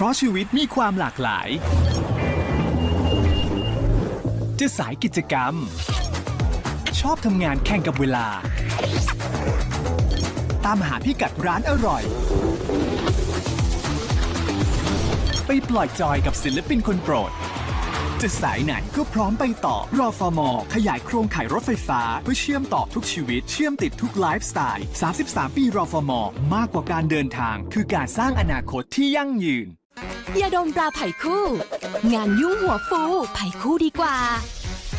ราะชีวิตมีความหลากหลาย จะสายกิจกรรม ชอบทำงานแข่งกับเวลา ตามหาพิกัดร้านอร่อย ไปปล่อยจอยกับศิลปินคนโปรด จะสายไหนก็พร้อมไปต่อรอฟอร์มอขยายโครงข่ายรถไฟฟ้า เพื่อเชื่อมต่อทุกชีวิต เชื่อมติดทุกไลฟ์สไตล์ 33 ปีรอฟอร์มอมากกว่าการเดินทาง คือการสร้างอนาคตที่ยั่งยืน ยาดมตราไผ่คู่ งานยุ่งหัวฟูไผ่คู่ดีกว่า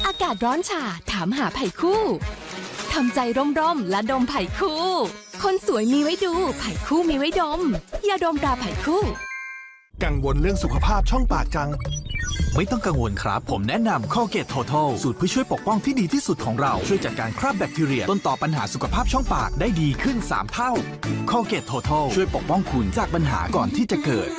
อากาศร้อนฉาถามหาไผ่คู่ทำใจร่มๆและดมไผ่คู่ คนสวยมีไว้ดูไผ่คู่มีไว้ดมยาดมตราไผ่คู่ กังวลเรื่องสุขภาพช่องปากจัง ไม่ต้องกังวลครับ ผมแนะนำ Colgate Total สูตรเพื่อช่วยปกป้องที่ดีที่สุดของเรา ช่วยจัดการคราบแบคทีเรีย ต้นต่อปัญหาสุขภาพช่องปากได้ดีขึ้น 3 เท่า Colgate Total ช่วยปกป้องคุณจากปัญหาก่อนที่จะเกิด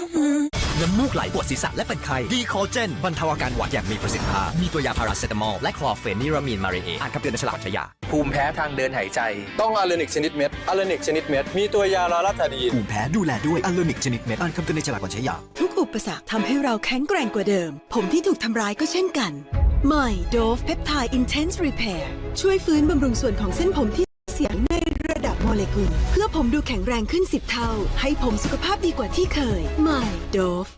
น้ำมูกไหลปวดศีรษะและเป็นไข้ดีคอเจนบรรเทาอาการหวัดอย่างมีประสิทธิภาพ มีตัวยาพาราเซตามอลและคลอร์เฟนิรามีนมาเรเออ่านคำเตือนในฉลากใช้ยา ภูมิแพ้ทางเดินหายใจ ต้องอะเลนิกชนิดเม็ดอะเลนิกชนิดเม็ด มีตัวยาลาลาตาดีนภูมิแพ้ดูแลด้วยอัลโลนิกชนิดเม็ดอ่านคำเตือนในฉลากก่อนใช้ยา ทุกอุปสรรคทำให้เราแข็งแกร่งกว่าเดิม ผมที่ถูกทำร้ายก็เช่นกันใหม่ Dove Peptide Intense Repair ช่วยฟื้นบำรุงส่วนของเส้นผมที่เสียในระดับ โมเลกุล เพื่อผมดูแข็งแรงขึ้น 10 เท่า ให้ผมสุขภาพดีกว่าที่เคยใหม่ Dove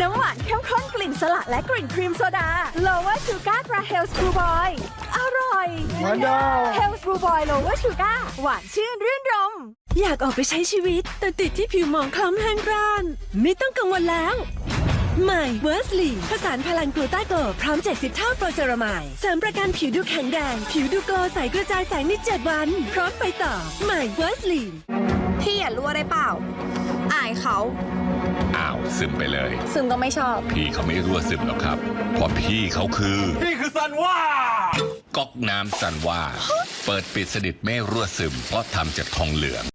น้ำหวานเข้มข้นกลิ่นสละและกลิ่นครีมโซดา Lower Sugar ตรา Health Blue Boy อร่อย Health Blue Boy Lower Sugar หวานชื่นรื่นรม อยากออกไปใช้ชีวิต แต่ติดที่ผิวหมองคล้ำแห้งกร้าน ไม่ต้องกังวลแล้ว ใหม่เวอร์สลีผสานพลังกลูต้าโกลพร้อม 70 เท่าโปรเซรามายเสริมประกันผิวดูแข็งแรง ผิวดูโกลใสกระจายแสงใน7วัน พร้อมไปต่อใหม่เวอร์สลีพี่อย่ารั่วได้เปล่า อายเขา อ้าว ซึมไปเลย ซึ่งก็ไม่ชอบ พี่เขาไม่รั่วซึมหรอกครับ เพราะพี่เขาคือ พี่คือซันว่าก๊อกน้ำสันว่า เปิดปิดสนิทไม่รั่วซึม เพราะทำจากทองเหลือง